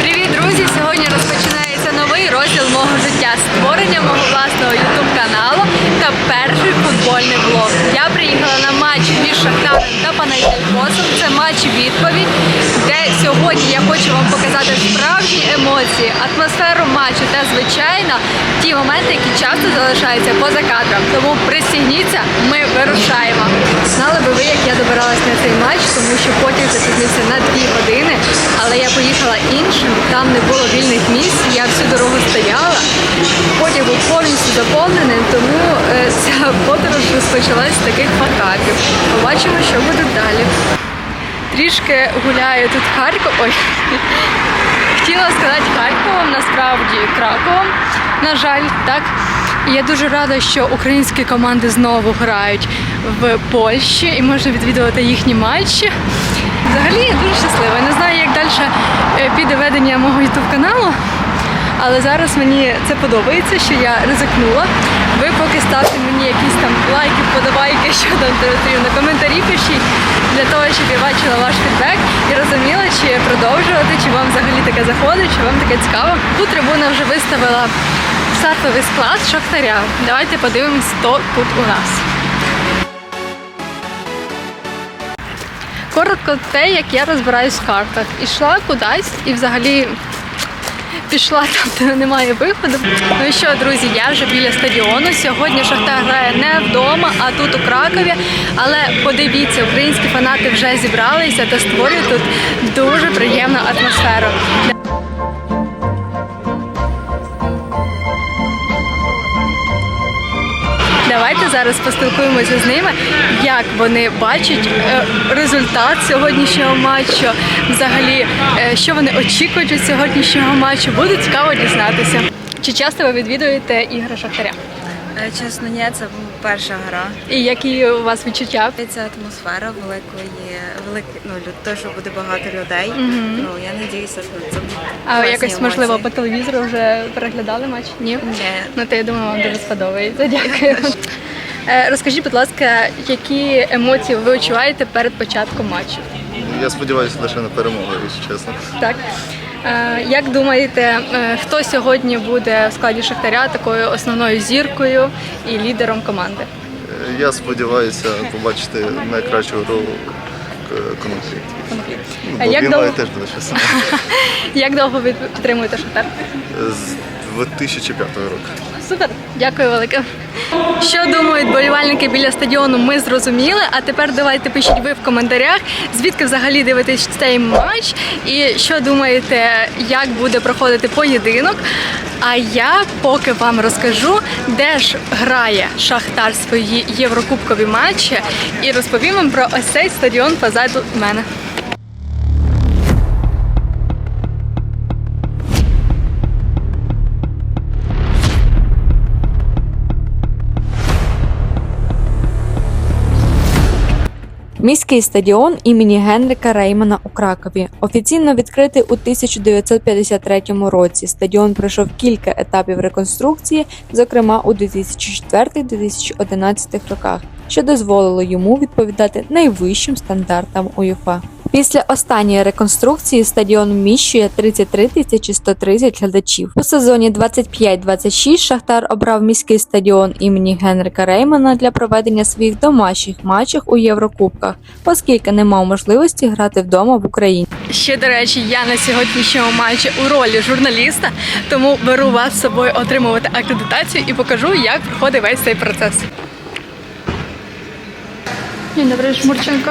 Привіт, друзі! Сьогодні розпочинається новий розділ мого життя створення мого власного ютуб каналу та перший футбольний блог. Я приїхала на матч між Шахтарем та Панайкосом. Це матч відповідь, сьогодні я хочу вам показати справжні емоції, атмосферу матчу та звичайно ті моменти, які часто залишаються поза кадром. Тому пристігніться, ми вирушаємо. Знали би ви, як я добиралась на цей матч, тому що потяг запізнився на дві години, але я поїхала іншим, там не було вільних місць, я всю дорогу стояла. Потяг був повністю заповнений, тому е, ця подорож розпочалась з таких факапів. Побачимо, що буде далі. Трішки гуляю тут Харків. Ой. Хотіла сказати Харковом, насправді Краковом. На жаль, так. Я дуже рада, що українські команди знову грають в Польщі і можна відвідувати їхні матчі. Взагалі я дуже щаслива. Я не знаю, як далі е, піде ведення мого ютуб каналу. Але зараз мені це подобається, що я ризикнула. Поки ставте мені якісь там лайки, вподобайки, що там потрібно, коментарі пишіть для того, щоб я бачила ваш фідбек і розуміла, чи продовжувати, чи вам взагалі таке заходить, чи вам таке цікаво. Тут трибуна вже виставила стартовий склад шахтаря. Давайте подивимось, хто тут у нас. Коротко те, як я розбираюсь в картах. Ішла кудись і взагалі пішла там, де немає виходу. Ну і що, друзі, я вже біля стадіону. Сьогодні Шахтар грає не вдома, а тут у Кракові. Але подивіться, українські фанати вже зібралися та створюють тут дуже приємну атмосферу. Давайте зараз поспілкуємося з ними, як вони бачать е, результат сьогоднішнього матчу, взагалі, е, що вони очікують від сьогоднішнього матчу. Буде цікаво дізнатися. Чи часто ви відвідуєте ігри Шахтаря? Е, Чесно, ні, це перша гра. І які у вас відчуття? Це атмосфера великої, велик, ну, те, що буде багато людей. Ну, я надіюся, що це буде А якось емоції. можливо по телевізору вже переглядали матч? Ні? Ні. Ну то я думаю, вам дуже сподобається. Дякую. Е, Розкажіть, будь ласка, які емоції ви відчуваєте перед початком матчу? Я сподіваюся лише на перемогу, якщо чесно. Так. Е, Як думаєте, е, хто сьогодні буде в складі Шахтаря такою основною зіркою і лідером команди? Я сподіваюся побачити найкращу гру к- Коноплі. Ну, бо як він має теж буде щось. Як довго ви підтримуєте Шахтар? З 2005 року. Супер, дякую велике. Що думають болівальники біля стадіону, ми зрозуміли. А тепер давайте пишіть ви в коментарях, звідки взагалі дивитесь цей матч, і що думаєте, як буде проходити поєдинок. А я поки вам розкажу, де ж грає Шахтар свої єврокубкові матчі, і розповім вам про ось цей стадіон позаду мене. Міський стадіон імені Генрика Реймана у Кракові офіційно відкритий у 1953 році. Стадіон пройшов кілька етапів реконструкції, зокрема у 2004-2011 роках, що дозволило йому відповідати найвищим стандартам УЄФА. Після останньої реконструкції стадіон вміщує 33 тисячі 130 глядачів. У сезоні 25-26 Шахтар обрав міський стадіон імені Генрика Реймана для проведення своїх домашніх матчів у Єврокубках, оскільки не мав можливості грати вдома в Україні. Ще до речі, я на сьогоднішньому матчі у ролі журналіста, тому беру вас з собою отримувати акредитацію і покажу, як проходить весь цей процес. День добрий, Жмурченко.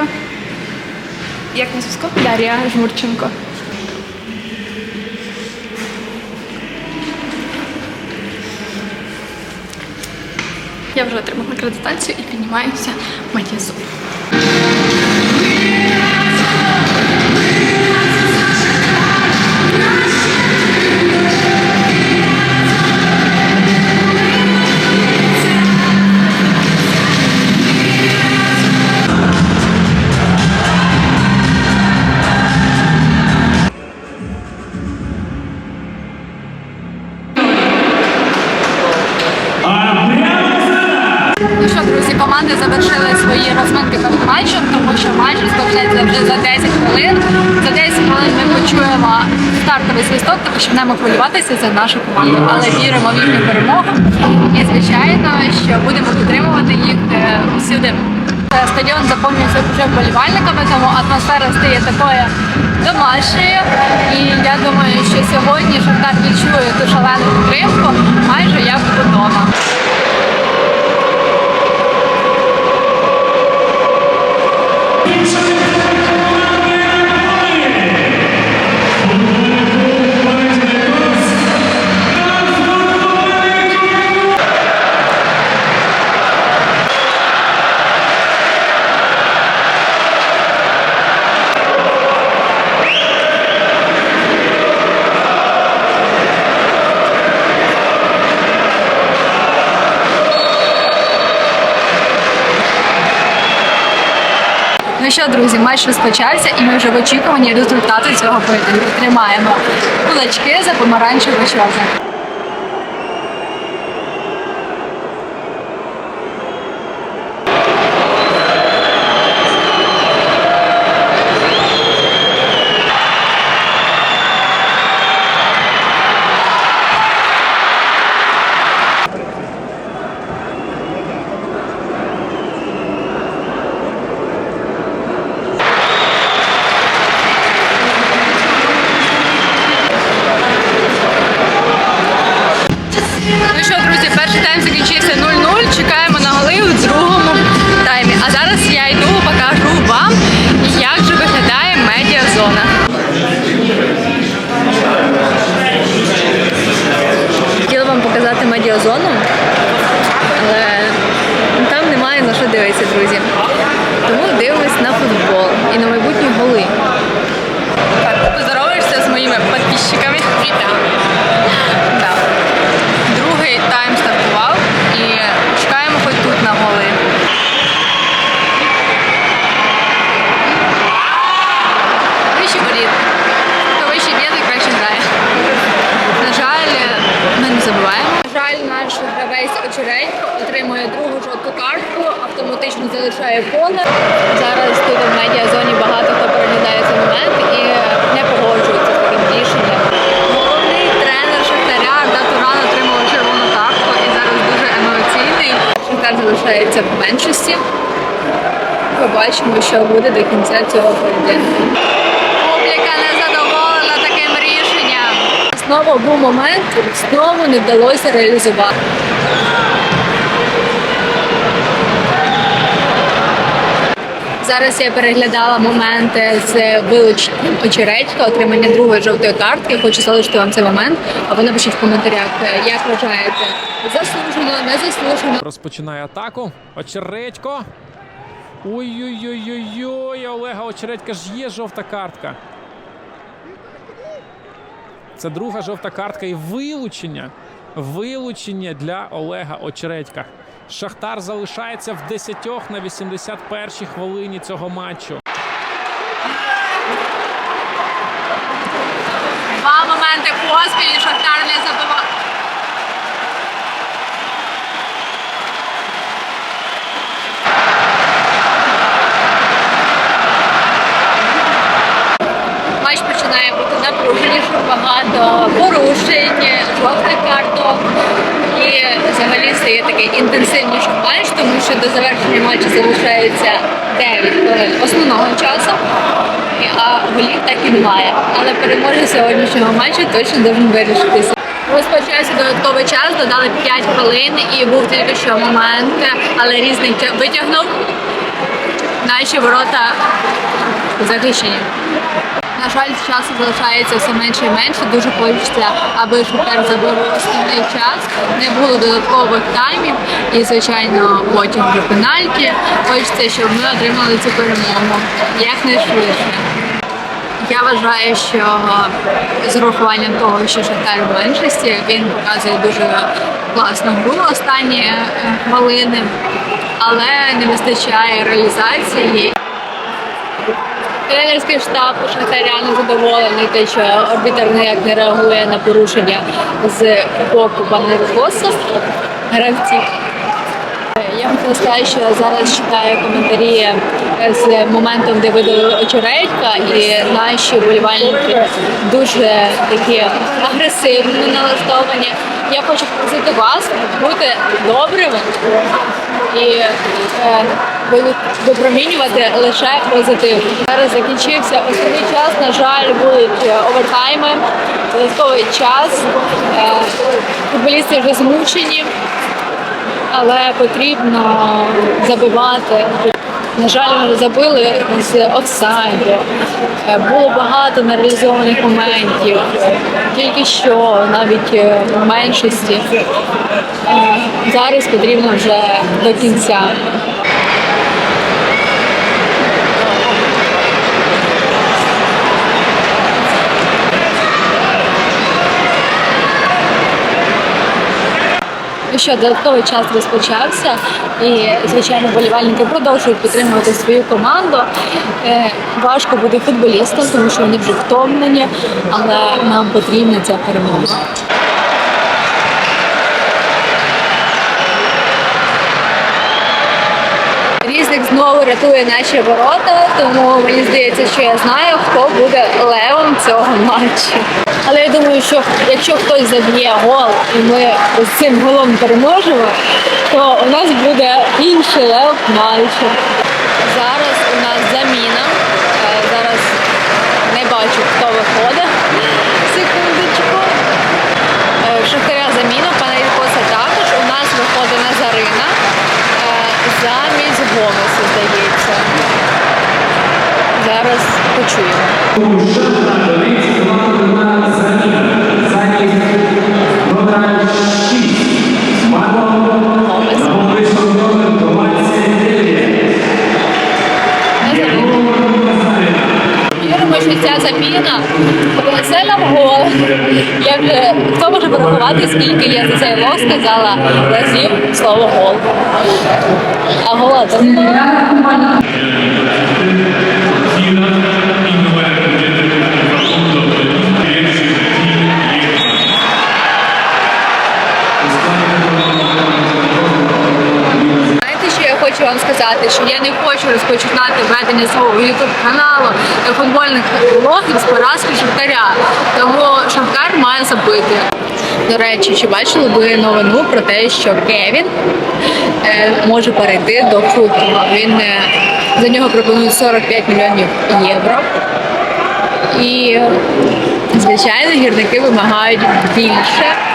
Як на зв'язку? Дар'я Жмурченко. Я вже отримала акредитацію і піднімаюся в Матізу. Команди завершили свої розминки перед матчем, тому що матч розпочнеться вже за 10 хвилин. За 10 хвилин ми почуємо стартовий свисток та почнемо хвилюватися за нашу команду. Але віримо в їхню перемогу. І звичайно, що будемо підтримувати їх е, всюди. Е, Стадіон заповнюється вже вболівальниками, тому атмосфера стає такою домашньою. І я думаю, що сьогодні Шахтар відчує ту шалену підтримку майже як вдома. Ну що, друзі, матч розпочався, і ми вже в очікуванні результату цього поєдинку. Тримаємо кулачки за помаранчевого чорне. Залишається в меншості. Побачимо, що буде до кінця цього поєдинку. Публіка не задоволена таким рішенням. Знову був момент, знову не вдалося реалізувати. Зараз я переглядала моменти з вилученням очередька, отримання другої жовтої картки. Хочу залишити вам цей момент. А ви напишіть в коментарях, е, як вважаєте, заслужено, не заслужено. Розпочинає атаку. Очередько. Ой-ой-ой-ой-ой, Олега Очередька ж є жовта картка. Це друга жовта картка і вилучення. Вилучення для Олега Очередька. Шахтар залишається в 10 на 81-й хвилині цього матчу. Два моменти поспіль Шахтар не забиває. Матч починає бути напруженіше, багато порушень, жовтих карток. І взагалі стає такий інтенсивніший матч, тому що до завершення матчу залишається 9 хвилин основного часу. А голів так і немає. Але переможець сьогоднішнього матчу точно должен вирішитися. Розпочався додатковий час, додали 5 хвилин і був тільки що момент, але різний витягнув. Наші ворота захищені. На жаль, часу залишається все менше і менше. Дуже хочеться, аби Шахтар забив основний час. Не було додаткових таймів і, звичайно, потім вже пенальті. Хочеться, щоб ми отримали цю перемогу якнайшвидше. Я вважаю, що з урахуванням того, що Шахтар в меншості, він показує дуже класну гру останні е, хвилини, але не вистачає реалізації. Тренерський штаб Шахтаря не задоволений те, що арбітр ніяк не реагує на порушення з боку пана Коса гравців. Я хотіла сказати, що зараз читаю коментарі з моментом, де видали очередька, і що вболівальники дуже такі агресивно налаштовані. Я хочу попросити вас бути добрими і е, випромінювати лише позитив. Зараз закінчився основний час. На жаль, будуть е, овертайми, додатковий час. Е, Футболісти вже змучені але потрібно забивати. На жаль, забили з офсайду. Е, Було багато нереалізованих моментів. Тільки що, навіть в меншості. Зараз потрібно вже до кінця. Що, додатковий час розпочався, і звичайно болівальники продовжують підтримувати свою команду. Е, важко буде футболістам, тому що вони вже втомлені, але нам потрібна ця перемога. Різник знову рятує наші ворота, тому мені здається, що я знаю, хто буде левом цього матчу. Але я думаю, що якщо хтось заб'є гол і ми з цим голом переможемо, то у нас буде інший лев матчу. Зараз у нас заміна. Е, Зараз не бачу, хто виходить. Секундочку. Е, В Шахтаря заміна, пана Ількоса також. У нас виходить Назарина е, замість Гомеса, здається. Принесе нам гол. Я вже хто може порахувати, скільки я за цей гол сказала разів слово гол. А гола це хочу вам сказати, що я не хочу розпочинати ведення свого youtube каналу та футбольних блогів з поразки Шахтаря. Тому Шахтар має забити. До речі, чи бачили ви новину про те, що Кевін е, може перейти до футболу? Він е, за нього пропонують 45 мільйонів євро. І, звичайно, гірники вимагають більше.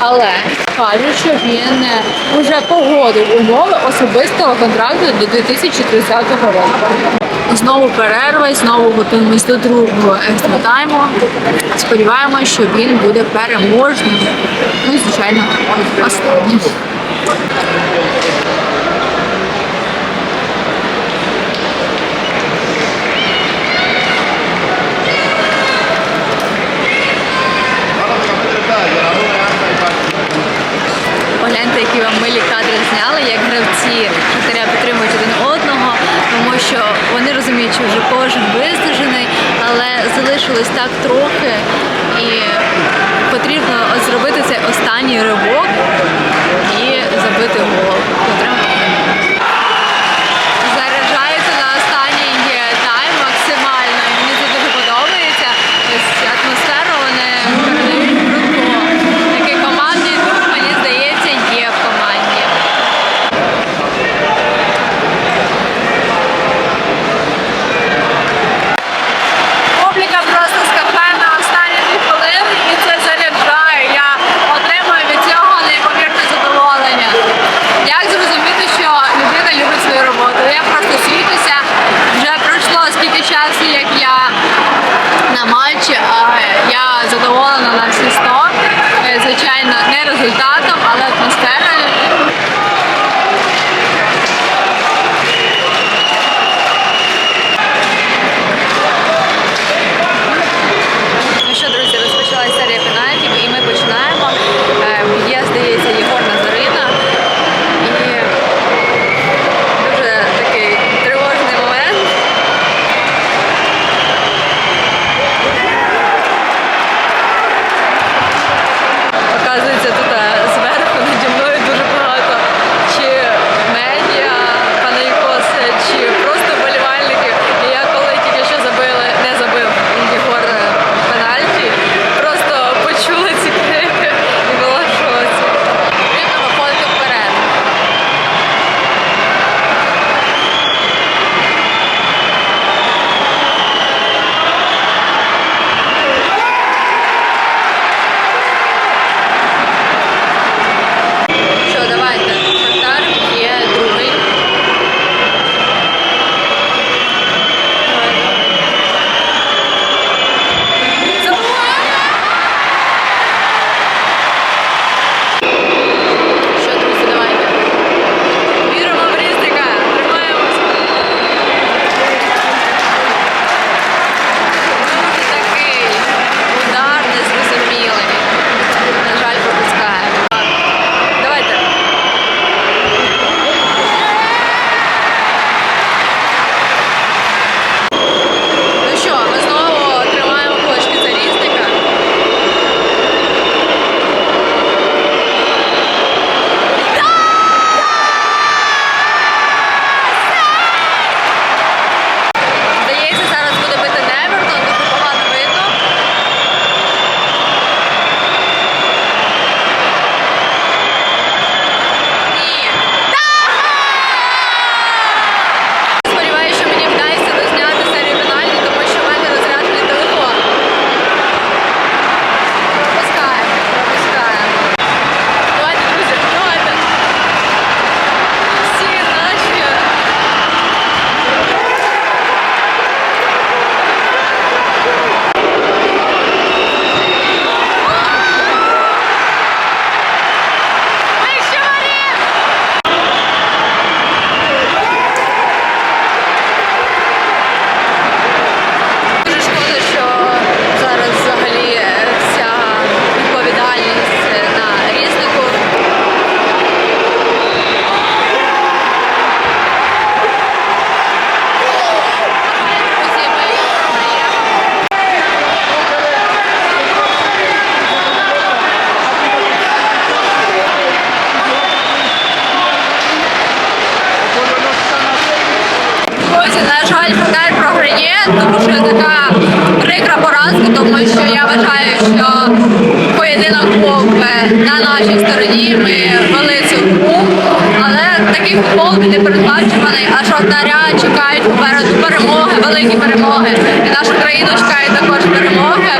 Але кажуть, що він е, вже погодив умови особистого контракту до 2030 року. Знову перерва, знову готуємось до другого екстратайму. Сподіваємося, що він буде переможним. Ну і звичайно, останнім. Які вам милі кадри зняли, як гравці Шахтаря підтримують один одного, тому що вони розуміють, що вже кожен виснажений, але залишилось так трохи, і потрібно зробити цей останній ривок на нашій стороні. Ми вели цю гру, але такий футбол не передбачуваний, а шахтаря чекають попереду перемоги, великі перемоги. І нашу країну чекають також перемоги.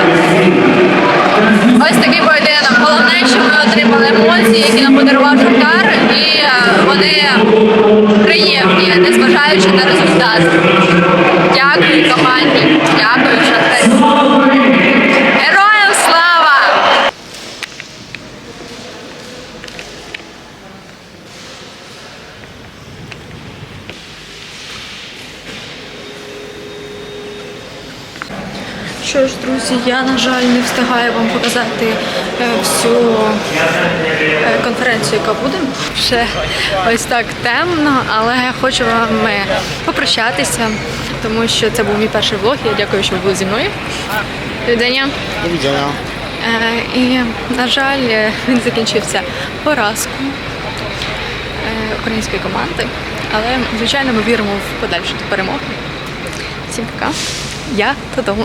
Ось такий поєдинок. Головне, що ми отримали емоції, які нам подарував Шахтар, і е, вони приємні, незважаючи на результат. Дякую команді, дякую Шахтарю. Що ж, друзі, я, на жаль, не встигаю вам показати е, всю е, конференцію, яка буде. Ще ось так темно, але я хочу вам е, попрощатися, тому що це був мій перший влог. Я дякую, що ви були зі мною. Відання. До. Е, І, на жаль, він закінчився поразкою української команди. Але, звичайно, ми віримо в подальшу перемогу. Всім пока. Я додому.